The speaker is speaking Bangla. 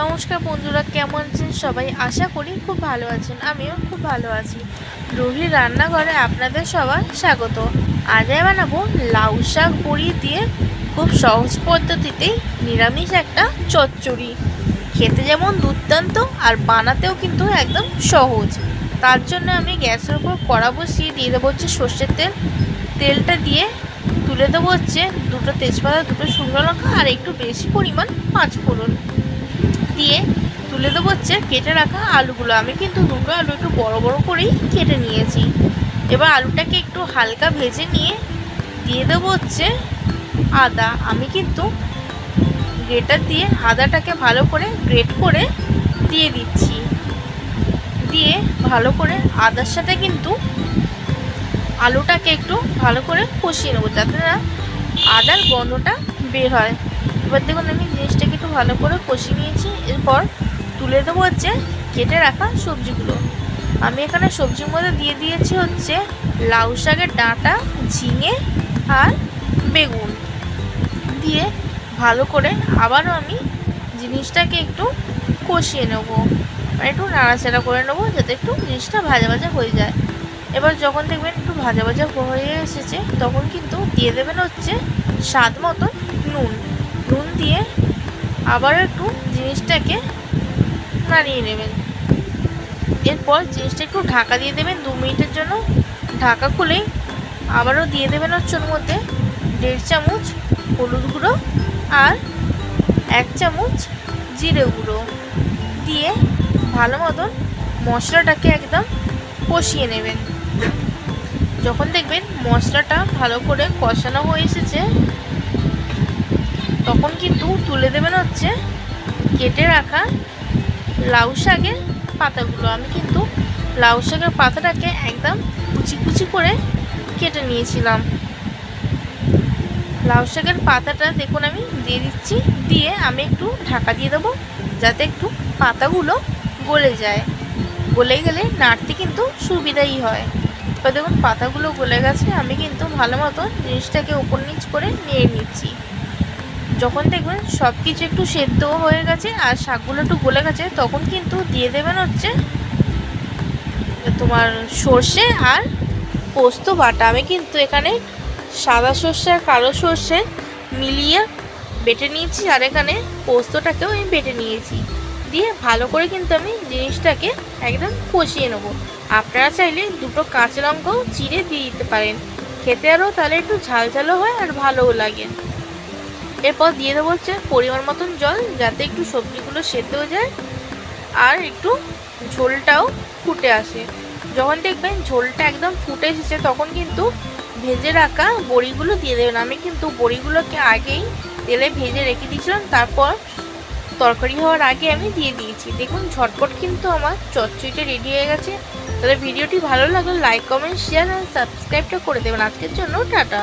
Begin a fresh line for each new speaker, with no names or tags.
নমস্কার বন্ধুরা, কেমন আছেন সবাই? আশা করি খুব ভালো আছেন, আমিও খুব ভালো আছি। রুহির রান্নাঘরে আপনাদের সবার স্বাগত। আজ আমি বানাবো লাউ শাক বড়ি দিয়ে খুব সহজ পদ্ধতিতেই নিরামিষ একটা চচ্চড়ি। খেতে যেমন দুর্দান্ত আর বানাতেও কিন্তু একদম সহজ। তার জন্য আমি গ্যাসের উপর কড়া বসিয়ে দিয়ে দেবো হচ্ছে সর্ষের তেল। তেলটা দিয়ে তুলে দেবো হচ্ছে দুটো তেজপাতা, দুটো শুকনো লঙ্কা আর একটু বেশি পরিমাণ পাঁচ ফোড়ন। দিয়ে তুলে দেবো হচ্ছে কেটে রাখা আলুগুলো। আমি কিন্তু দুটো আলু একটু বড় বড় করেই কেটে নিয়েছি। এবার আলুটাকে একটু হালকা ভেজে নিয়ে দিয়ে দেবো হচ্ছে আদা। আমি কিন্তু গ্রেটার দিয়ে আদাটাকে ভালো করে গ্রেট করে দিয়ে দিচ্ছি। দিয়ে ভালো করে আদার সাথে কিন্তু আলুটাকে একটু ভালো করে কষিয়ে নেব, যাতে না আদার গন্ধটা বের হয়। এবার দেখুন আমি জিনিসটাকে একটু ভালো করে কষিয়ে নিয়েছি। এরপর তুলে দেবো হচ্ছে কেটে রাখা সবজিগুলো। আমি এখানে সবজির মধ্যে দিয়ে দিয়েছি হচ্ছে লাউ শাকের ডাঁটা, ঝিঙে আর বেগুন। দিয়ে ভালো করে আবারও আমি জিনিসটাকে একটু কষিয়ে নেব। মানে একটু নাড়াচাড়া করে নেব যাতে একটু জিনিসটা ভাজা ভাজা হয়ে যায়। এবার যখন দেখবেন একটু ভাজা ভাজা হয়ে এসেছে, তখন কিন্তু দিয়ে দেবেন হচ্ছে স্বাদ নুন নুন। দিয়ে আবার একটু জিনিসটাকে নাড়িয়ে নেবেন। এরপর জিনিসটা একটু ঢাকা দিয়ে দেবেন দু মিনিটের জন্য। ঢাকা খুলেই আবারও দিয়ে দেবেন হচ্ছে ওর মধ্যে দেড় চামচ হলুদ গুঁড়ো আর এক চামচ জিরে গুঁড়ো দিয়ে ভালো মতন মশলাটাকে একদম কষিয়ে নেবেন। যখন দেখবেন মশলাটা ভালো করে কষানো হয়ে এসেছে তখন কিন্তু তুলে দেবেন হচ্ছে কেটে রাখা লাউ শাকের পাতাগুলো। আমি কিন্তু লাউ শাকের পাতাটাকে একদম কুচি কুচি করে কেটে নিয়েছিলাম। লাউ শাকের পাতাটা দেখুন আমি দিয়ে দিচ্ছি, দিয়ে আমি একটু ঢাকা দিয়ে দেবো যাতে একটু পাতাগুলো গলে যায়। গলে গেলে নাড়তে কিন্তু সুবিধাই হয়। এবার দেখুন পাতাগুলো গলে গেছে, আমি কিন্তু ভালো মতো জিনিসটাকে উপর নিচ করে নিয়ে নিচ্ছি। যখন দেখবেন সব কিছু একটু সেদ্ধ হয়ে গেছে আর শাকগুলো একটু গলে গেছে, তখন কিন্তু দিয়ে দেবেন হচ্ছে তোমার সর্ষে আর পোস্ত বাটা। আমি কিন্তু এখানে সাদা সর্ষে আর কালো সর্ষে মিলিয়ে বেটে নিয়েছি আর এখানে পোস্তটাকেও আমি বেটে নিয়েছি। দিয়ে ভালো করে কিন্তু আমি জিনিসটাকে একদম কষিয়ে নেব। আপনারা চাইলে দুটো কাঁচা লঙ্কাও চিড়ে দিয়ে দিতে পারেন। খেতে আরও তাহলে একটু ঝাল ঝালও হয় আর ভালোও লাগে। এরপর দিয়ে দেবো হচ্ছে পরিমাণ মতন জল, যাতে একটু সবজিগুলো সেদ্ধ হয়ে যায় আর একটু ঝোলটাও ফুটে আসে। যখন দেখবেন ঝোলটা একদম ফুটে এসেছে, তখন কিন্তু ভেজে রাখা বড়িগুলো দিয়ে দেবেন। আমি কিন্তু বড়িগুলোকে আগেই তেলে ভেজে রেখে দিয়েছিলাম, তারপর তরকারি হওয়ার আগে আমি দিয়ে দিয়েছি। দেখুন, ঝটপট কিন্তু আমার চচ্চড়িটা রেডি হয়ে গেছে। তাহলে ভিডিওটি ভালো লাগলে লাইক কমেন্ট শেয়ার আর সাবস্ক্রাইবটা করে দেবেন। আজকের জন্য টাটা।